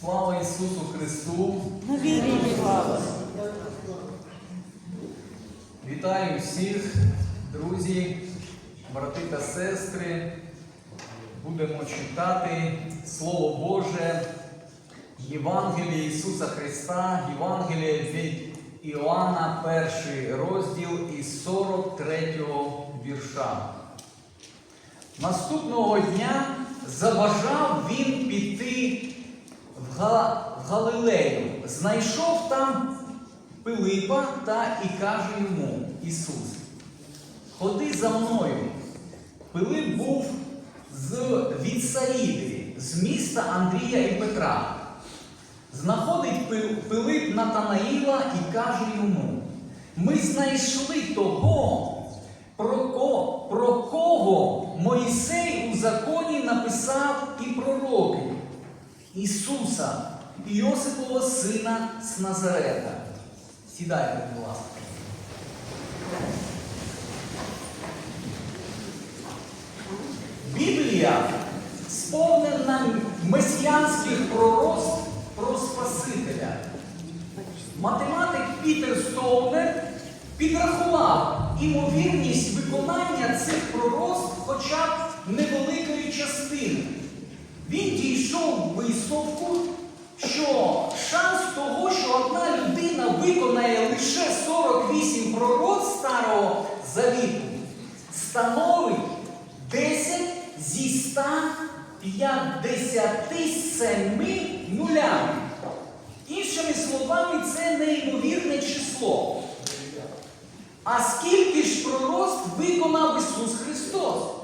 Слава Ісусу Христу! Слава. Вітаю всіх, друзі, брати та сестри. Будемо читати Слово Боже, Євангеліє Ісуса Христа, Євангеліє від Іоанна, перший розділ із 43 вірша. Наступного дня забажав він піти в, Га- в Галилею. Знайшов там Пилипа та і каже йому Ісус, ходи за мною. Пилип був з Віцаїди, з міста Андрія і Петра. Знаходить Пилип Натанаїла і каже йому: Ми знайшли того, про, ко, про кого Моїсей у законі написав і пророки Ісуса, Йосипового сина з Назарета. Сідайте, будь ласка. Біблія сповнена месіянських пророцтв про Спасителя. Математик Пітер Стоунер підрахував імовірність виконання цих пророцтв хоча б невеликої частини. Він дійшов висновку, що шанс того, що одна людина виконає лише 48 пророцтв Старого Завіту, становить 10 зі 157 нулями. Іншими словами, це неймовірне число. А скільки ж пророцтв виконав Ісус Христос?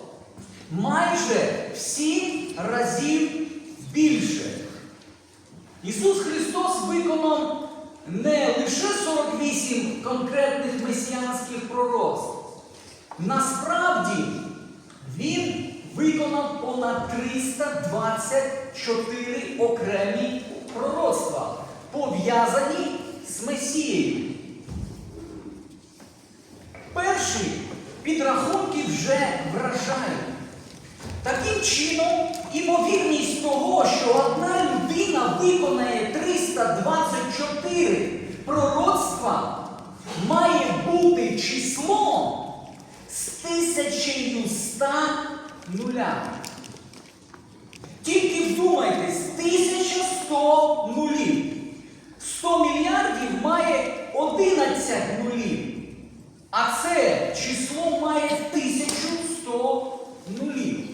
Майже в сім разів більше. Ісус Христос виконав не лише 48 конкретних месіанських пророцтв. Насправді Він виконав понад 324 окремі пророцтва, пов'язані з Месією. Перші підрахунки вже вражають. Чином, імовірність того, що одна людина виконає 324 пророцтва, має бути числом з 1100 нулями. Тільки вдумайтесь, 1100 нулів. 100 мільярдів має 11 нулів. А це число має 1100 нулів.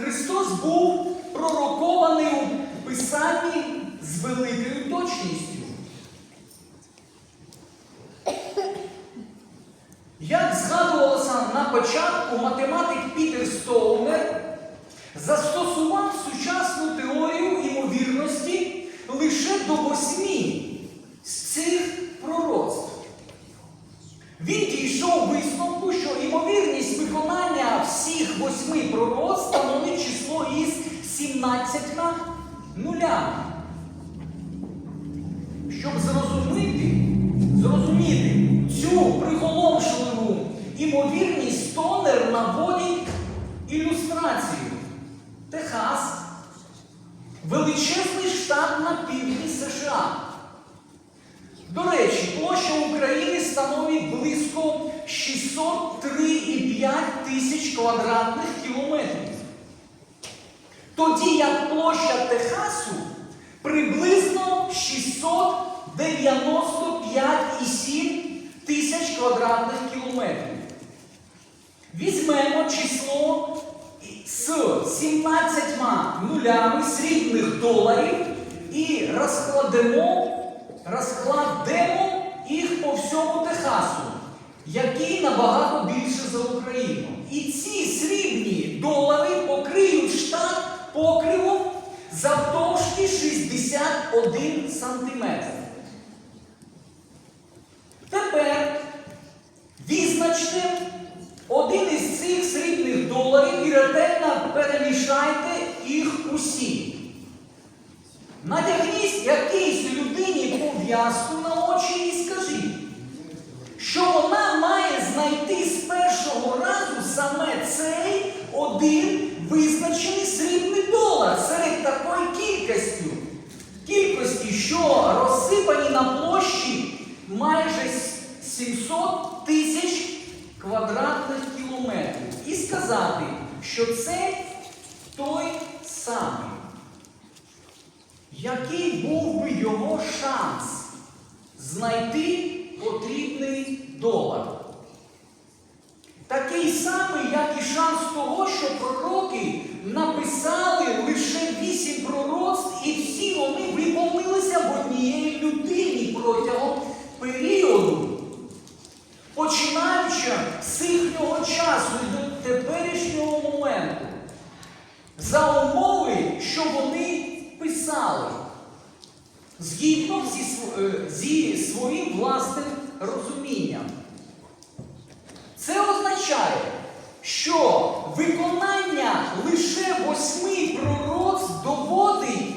Христос був пророкований у Писанні з великою точністю. Як згадувалося на початку, математик Пітер Стоунер застосував сучасну теорію імовірності лише до восьмі 603,5 тисяч квадратних кілометрів. Тоді як площа Техасу приблизно 695,7 тисяч квадратних кілометрів. Візьмемо число з 17 нулями срібних доларів і розкладемо, розкладемо їх по всьому Техасу, який набагато більше за Україну. І ці срібні долари покриють штат покривом завдовжки 61 сантиметр. Тепер визначте один із цих срібних доларів і ретельно перемішайте їх усі. Надягніть якійсь людині пов'язку на очі і скажіть, що вона знайти з першого разу саме цей один визначений срібний долар серед такої кількості. кількості, що розсипані на площі майже 700 тисяч квадратних кілометрів. І сказати, що це той самий. Який був би його шанс знайти потрібний долар? Такий самий, як і шанс того, що пророки написали лише вісім пророцтв, і всі вони виповнилися в однієї людині протягом періоду. Починаючи з їхнього часу і до теперішнього моменту, за умови, що вони писали, згідно зі, е, своїм власним розумінням. Це означає, що виконання лише восьми пророцтв доводить,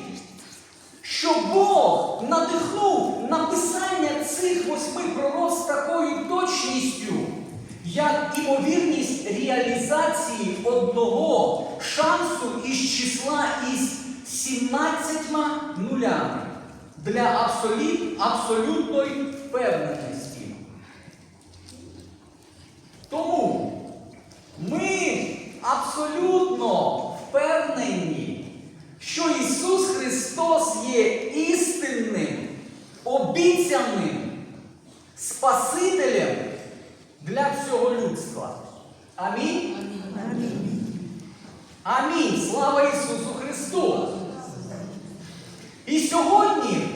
що Бог надихнув написання цих восьми пророцтв з такою точністю, як імовірність реалізації одного шансу із числа із 17 нулями для абсолют- абсолютної впевненості. Тому ми абсолютно впевнені, що Ісус Христос є істинним, обіцяним Спасителем для всього людства. Амінь. Амінь. Слава Ісусу Христу! І сьогодні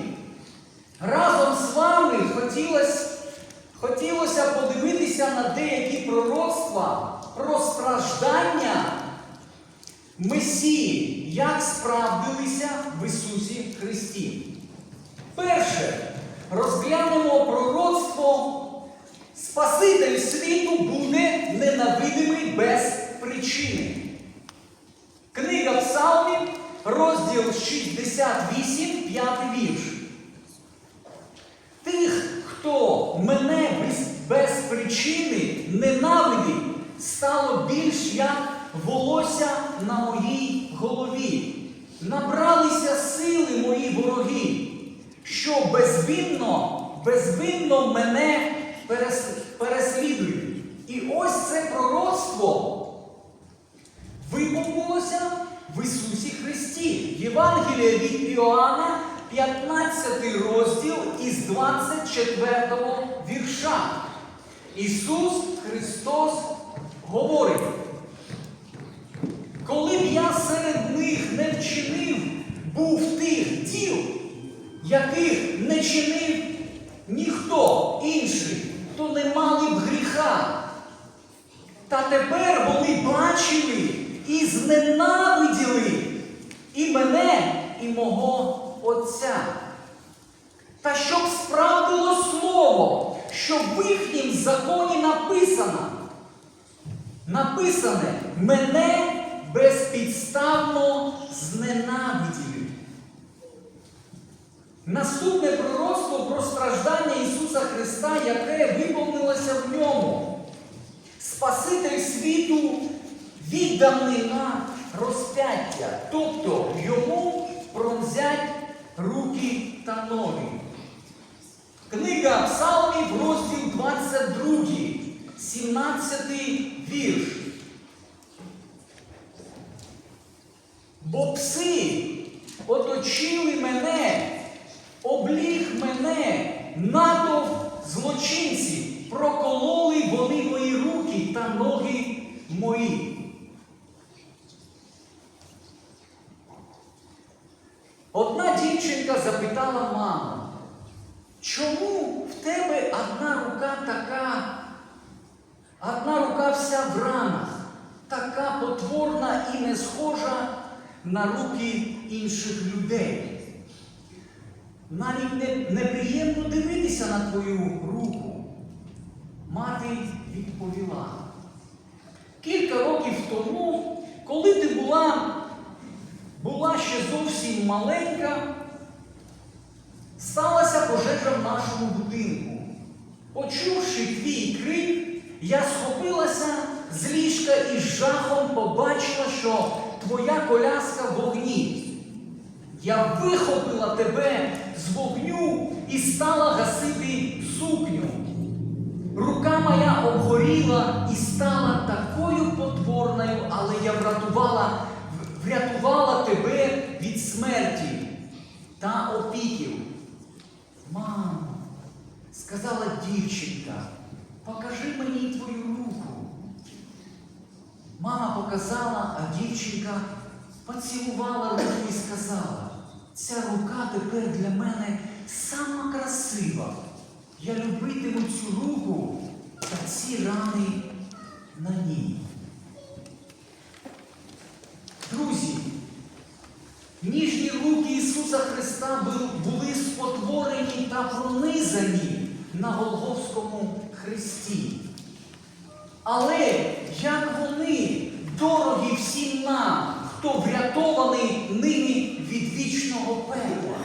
разом з вами хотілося, хотілося подивитися на деякі пророцтва про страждання Месії, як справдилися в Ісусі Христі. Перше, розглянемо пророцтво Спаситель світу буде ненавидимий без причини. Книга Псалмів, розділ 68, 5 вірш. Тих, хто мене без, без причини ненавидить, стало більш як волосся на моїй голові. Набралися сили мої вороги, що безвинно, безвинно мене перес- переслідують. І ось це пророцтво виповнилося в Ісусі Христі. Євангелія від Іоанна, 15 розділ із 24 вірша. Ісус Христос говорить. Коли б я серед них не вчинив був тих діл, яких не чинив ніхто інший, то не мали б гріха. Та тепер вони бачили і зненавиділи і мене, і мого Отця. Та щоб справдило слово, що в їхнім законі написано, написане, мене безпідставно зненавиділи. Наступне пророцтво про страждання Ісуса Христа, яке виповнилося в ньому. Спаситель світу відданий на розп'яття, тобто йому пронзять руки та ноги. Книга Псалмів, розділ 22, 17 вірш. Бо пси оточили мене, обліг мене, натовп злочинці, прокололи вони мої руки та ноги мої. Одна дівчинка запитала маму, чому в тебе одна рука така, одна рука вся в ранах, така потворна і не схожа на руки інших людей? Навіть не, неприємно дивитися на твою руку. Мати відповіла. Кілька років тому, коли ти була, була ще зовсім маленька, сталася пожежа в нашому будинку. Почувши твій крик, я схопилася з ліжка і з жахом побачила, що твоя коляска в вогні. Я вихопила тебе з вогню і стала гасити сукню. Рука моя обгоріла і стала такою потворною, але я врятувала, врятувала тебе від смерті та опіків. Мамо, сказала дівчинка, покажи мені твою руку. Мама показала, а дівчинка поцілувала руку і сказала, ця рука тепер для мене сама красива. Я любитиму цю руку та ці рани на ній. Друзі, ніжні руки Ісуса Христа були спотворені та пронизані на Голгофському хресті. Але як вони дорогі всім нам, хто врятований ними від вічного пекла.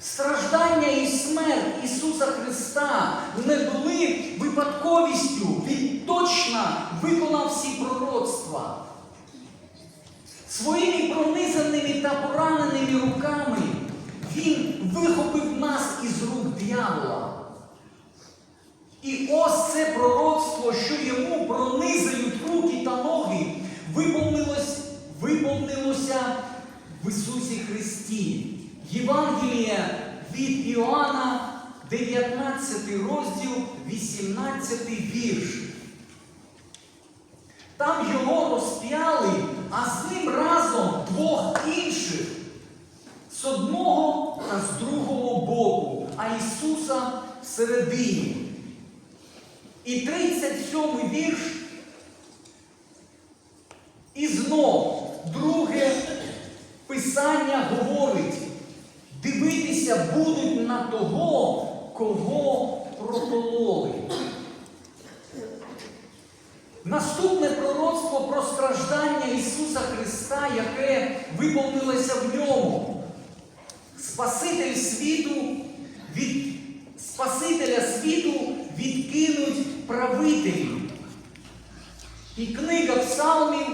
Страждання і смерть Ісуса Христа не були випадковістю. Він точно виконав всі пророцтва. Своїми пронизаними та пораненими руками Він вихопив нас із рук диявола. І ось це пророцтво, що йому пронизують руки та ноги, виповнилось, виповнилося в Ісусі Христі. Євангелія від Іоанна, 19 розділ, 18 вірш. Там його розп'яли, а з ним разом двох інших з одного та з другого боку, а Ісуса всередині. І 37 вірш. І знов друге писання говорить: дивитися будуть на того, кого прокололи. Наступне пророцтво про страждання Ісуса Христа, яке виповнилося в ньому. Спаситель світу від Спасителя світу відкинуть правителі. І книга Псалмів,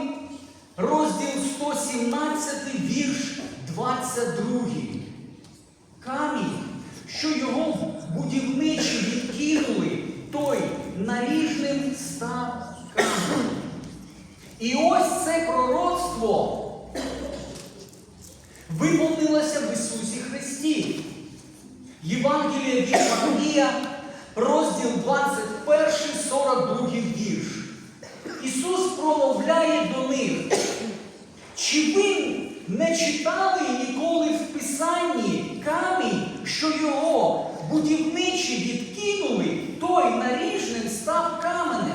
розділ 117, вірш 22. Камінь, що його будівничі відкинули, той наріжним став. І ось це пророцтво виповнилося в Ісусі Христі. Євангелія від Матвія, розділ 21, 42 вірш. Ісус промовляє до них. Чи ви не читали ніколи в Писанні камінь, що його будівничі відкинули, той наріжним став каменем?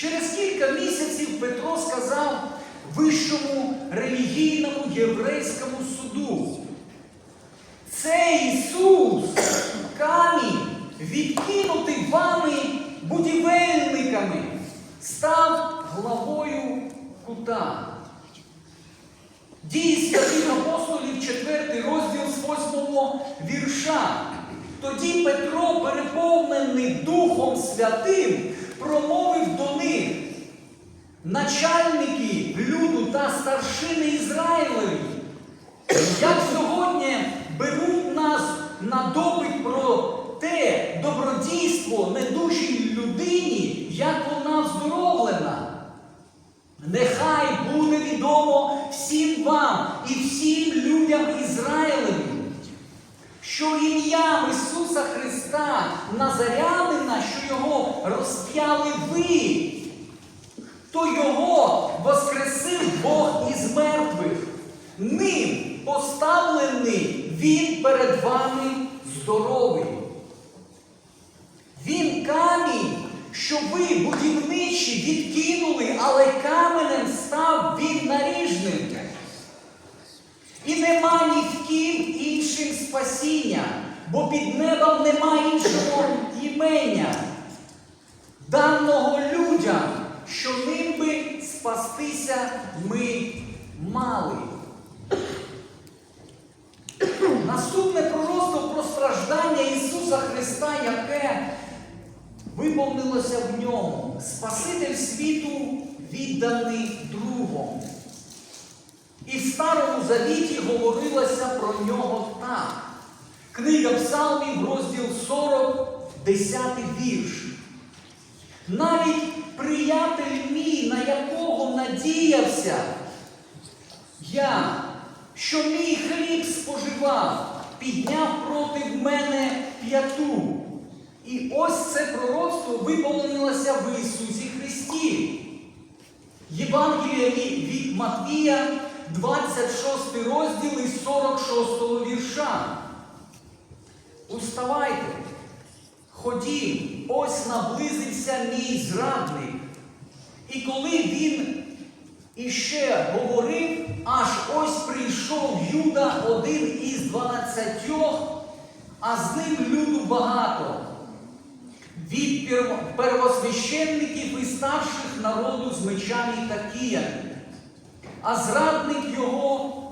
Через кілька місяців Петро сказав вищому релігійному єврейському суду. Це Ісус, камінь, відкинутий вами будівельниками, став главою кута. Дії святих апостолів, 4 розділ з 8 вірша. Тоді Петро, переповнений Духом Святим, промовив до них, начальники люду та старшини Ізраїлеві, як сьогодні беруть нас на допит про те добродійство недужій людині, як вона оздоровлена. Нехай буде відомо всім вам і всім людям Ізраїлеві, що ім'ям Ісуса Христа Назарянина, що його розп'яли ви, то його воскресив Бог із мертвих. Ним поставлений Він перед вами здоровий. Він камінь, що ви будівничі відкинули, але каменем став він наріжним. І нема ні в ким іншим спасіння, бо під небом нема іншого імення, даного людям, що ним би спастися ми мали. Наступне пророцтво про страждання Ісуса Христа, яке виповнилося в ньому. Спаситель світу відданий другом. І в Старому Завіті говорилося про нього так. Книга Псалмів, розділ 40, 10 вірш. Навіть приятель мій, на якого надіявся, я, що мій хліб споживав, підняв проти мене п'яту. І ось це пророцтво виповнилося в Ісусі Христі. Євангелія від Матвія, 26 розділ із 46 вірша. Уставайте, ходім, ось наблизився мій зрадник. І коли він іще говорив, аж ось прийшов Юда один із дванадцятьох, а з ним люду багато. Від перво- первосвященників і старших народу з мечами та киями. А зрадник його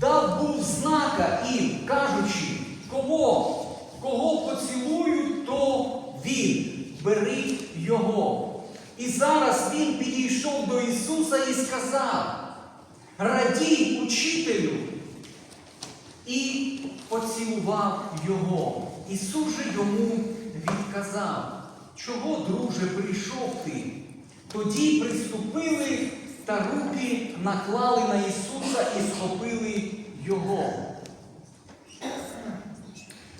дав був знака і, кажучи, кого, кого поцілують, то він, бери його. І зараз він підійшов до Ісуса і сказав: Радій учителю, і поцілував його. Ісус же йому відказав, чого, друже, прийшов ти? Тоді приступили та руки наклали на Ісуса і схопили Його.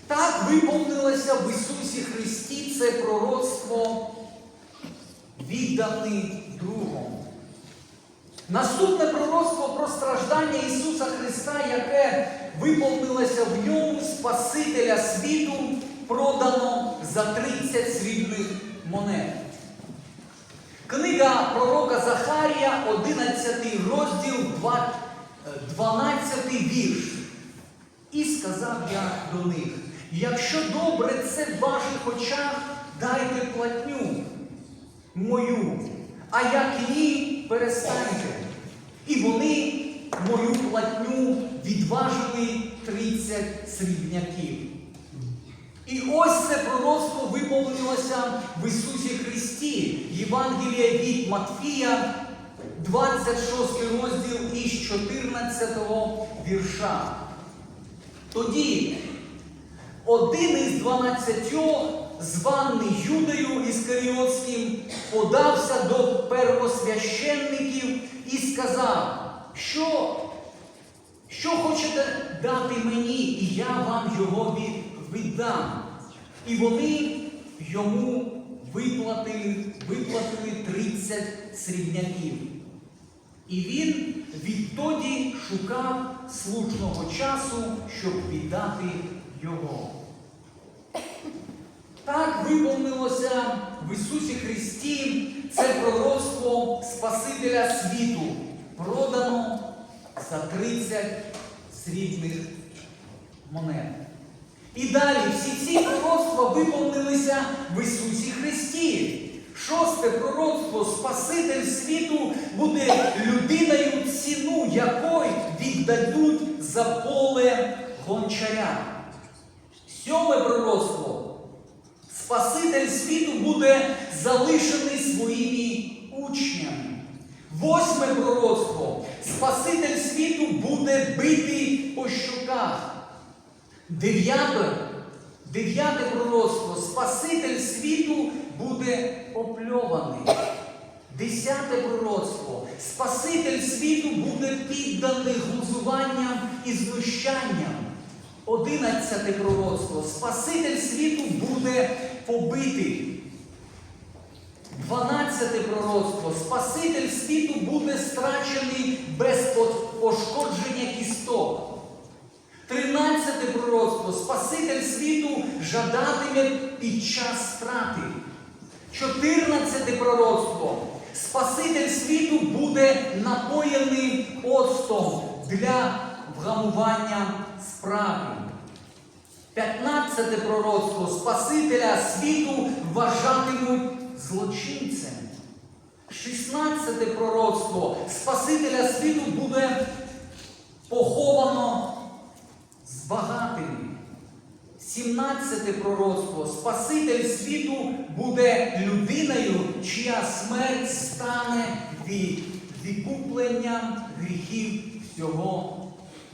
Так виповнилося в Ісусі Христі це пророцтво відданий другом. Наступне пророцтво про страждання Ісуса Христа, яке виповнилося в ньому Спасителя світу, продано за 30 срібних монет. Книга пророка Захарія, 11 розділ, е, 12 вірш. І сказав я до них: якщо добре це в ваших очах, дайте платню мою, а як ні, перестаньте. І вони мою платню відважили 30 срібняків. І ось це пророцтво виповнилося в Ісусі Христі. Євангелія від Матфія, 26 розділ із 14 вірша. Тоді один із дванадцятьох, званий Юдою Іскаріотським, подався до первосвященників і сказав, що, що хочете дати мені, і я вам його віддам. І вони йому виплатили, виплатили 30 срібняків. І він відтоді шукав слушного часу, щоб віддати його. Так виповнилося в Ісусі Христі це пророцтво Спасителя світу, продано за 30 срібних монет. І далі всі ці пророцтва виповнилися в Ісусі Христі. Шосте пророцтво Спаситель світу буде людиною, ціну якої віддадуть за поле гончаря. Сьоме пророцтво. Спаситель світу буде залишений своїми учнями. Восьме пророцтво. Спаситель світу буде битий по щоках. Дев'яте, дев'яте пророцтво. Спаситель світу буде опльований. Десяте пророцтво. Спаситель світу буде підданий глузуванням і знущанням. Одинадцяте пророцтво. Спаситель світу буде побитий. Дванадцяте пророцтво. Спаситель світу буде страчений без пошкодження кісток. Тринадцяте пророцтво. Спаситель світу жадатиме під час страти. Чотирнадцяте пророцтво. Спаситель світу буде напоєний оцтом для вгамування справи. П'ятнадцяте пророцтво Спасителя світу вважатимуть злочинцем. Шістнадцяте пророцтво Спасителя світу буде поховано з багатими. Сімнадцяте пророцтво Спаситель світу буде людиною, чия смерть стане від відкупленням гріхів всього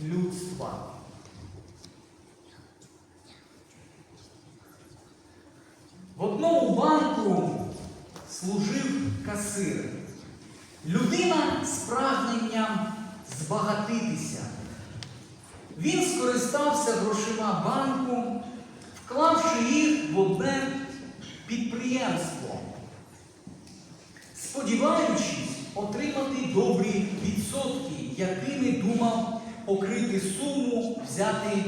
людства. В одному банку служив касир. Людина з прагненням збагатитися. Він скористався грошима банку, вклавши їх в одне підприємство, сподіваючись отримати добрі відсотки, якими думав покрити суму взяти,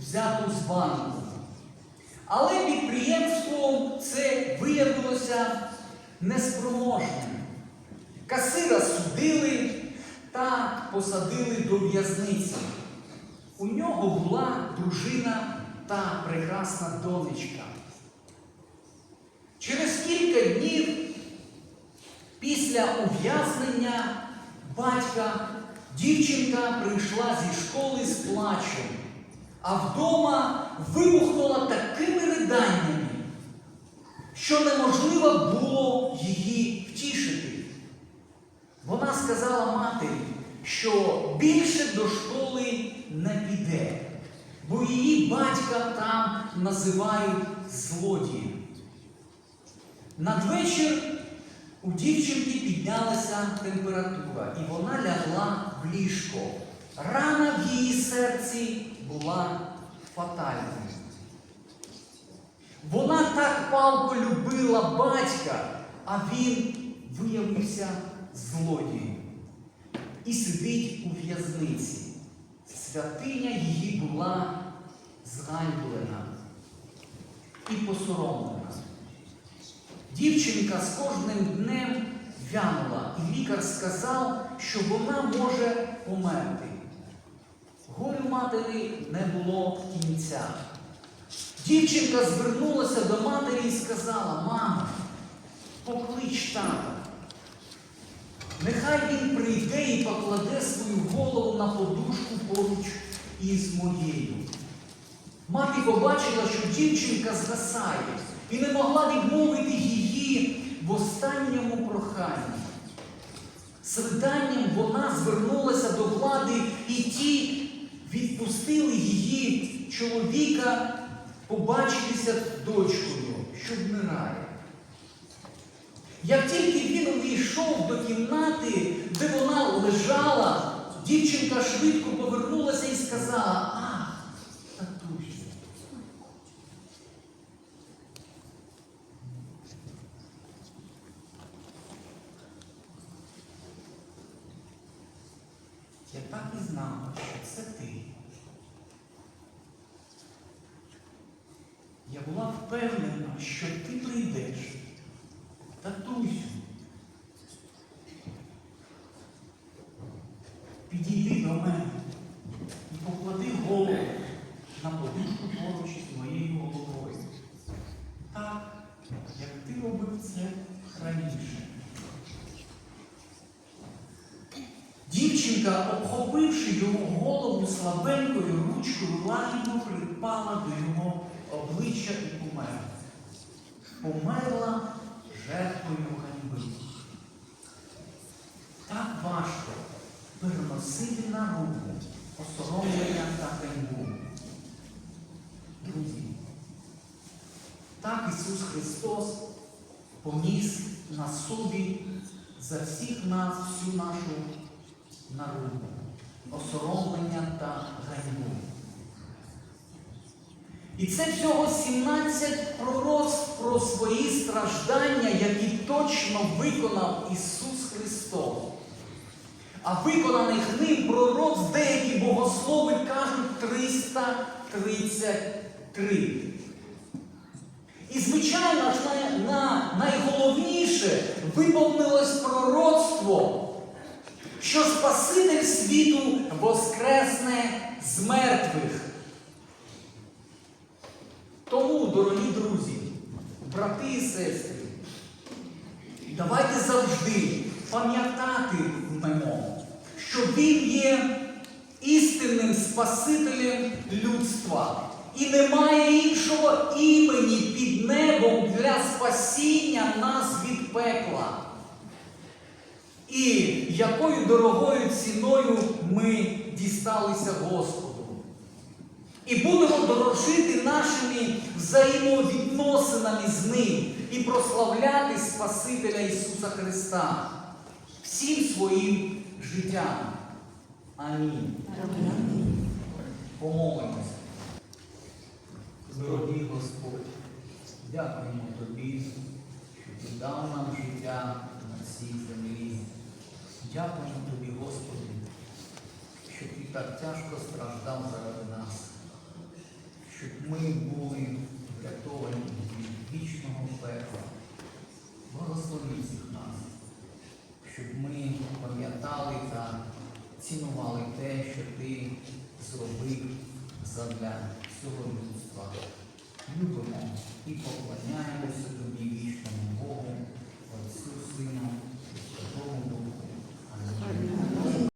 взяту з банку. Але підприємство це виявилося неспроможним. Касира судили та посадили до в'язниці. У нього була дружина та прекрасна донечка. Через кілька днів після ув'язнення батька дівчинка прийшла зі школи з плачем, а вдома вибухнула такими риданнями, що неможливо було її втішити. Вона сказала матері, що більше до школи не піде, бо її батька там називають злодієм. Надвечір у дівчинки піднялася температура, і вона лягла в ліжко. Рана в її серці була фатальною. Вона так палко любила батька, а він виявився злодієм і сидить у в'язниці. Святиня її була зганьблена і посоромлена. Дівчинка з кожним днем вянула, і лікар сказав, що вона може померти. Горю матері не було кінця. Дівчинка звернулася до матері і сказала, мамо, поклич тата. Нехай він прийде і покладе свою голову на подушку поруч із моєю. Мати побачила, що дівчинка згасає і не могла відмовити її в останньому проханні. З виданням вона звернулася до влади, і ті відпустили її чоловіка побачитися дочкою, що вмирає. Як тільки він увійшов до кімнати, де вона лежала, дівчинка швидко повернулася і сказала, ах, татусю. Я так і знала, що це ти. Я була впевнена, що ти прийдеш. Татусю. Підійди до мене і поклади голову на подушку поруч із моєю головою. Так, як ти робив це раніше. Дівчинка, обхопивши його голову слабенькою ручкою, лагідно припала до його обличчя і померла. Померла жертвою ганьби. Так важко переносити на руку осоромлення та ганьбу. Друзі, так Ісус Христос поніс на собі за всіх нас всю нашу народу, осоромлення та ганьбу. І це всього 17 пророцтв про свої страждання, які точно виконав Ісус Христос. А виконаних ним пророцтв деякі богослови кажуть 333. І, звичайно на, на найголовніше виповнилось пророцтво, що Спаситель світу воскресне з мертвих. Тому, дорогі друзі, брати і сестри, давайте завжди пам'ятатимемо, що Він є істинним Спасителем людства. І немає іншого імені під небом для спасіння нас від пекла. І якою дорогою ціною ми дісталися Господу. І будемо дорожити нашими взаємовідносинами з Ним і прославляти Спасителя Ісуса Христа всім своїм життям. Амінь. Помолимося. Дорогий Господь, дякуємо Тобі, що Ти дав нам життя на цій землі. Дякую тобі, Господи, що ти так тяжко страждав заради нас, щоб ми були врятовані від вічного пекла. Благослови всіх нас, щоб ми пам'ятали та цінували те, що ти зробив задля всього людства. Любимо і поклоняємося тобі вічному Богу, Отцю Сину. Amen.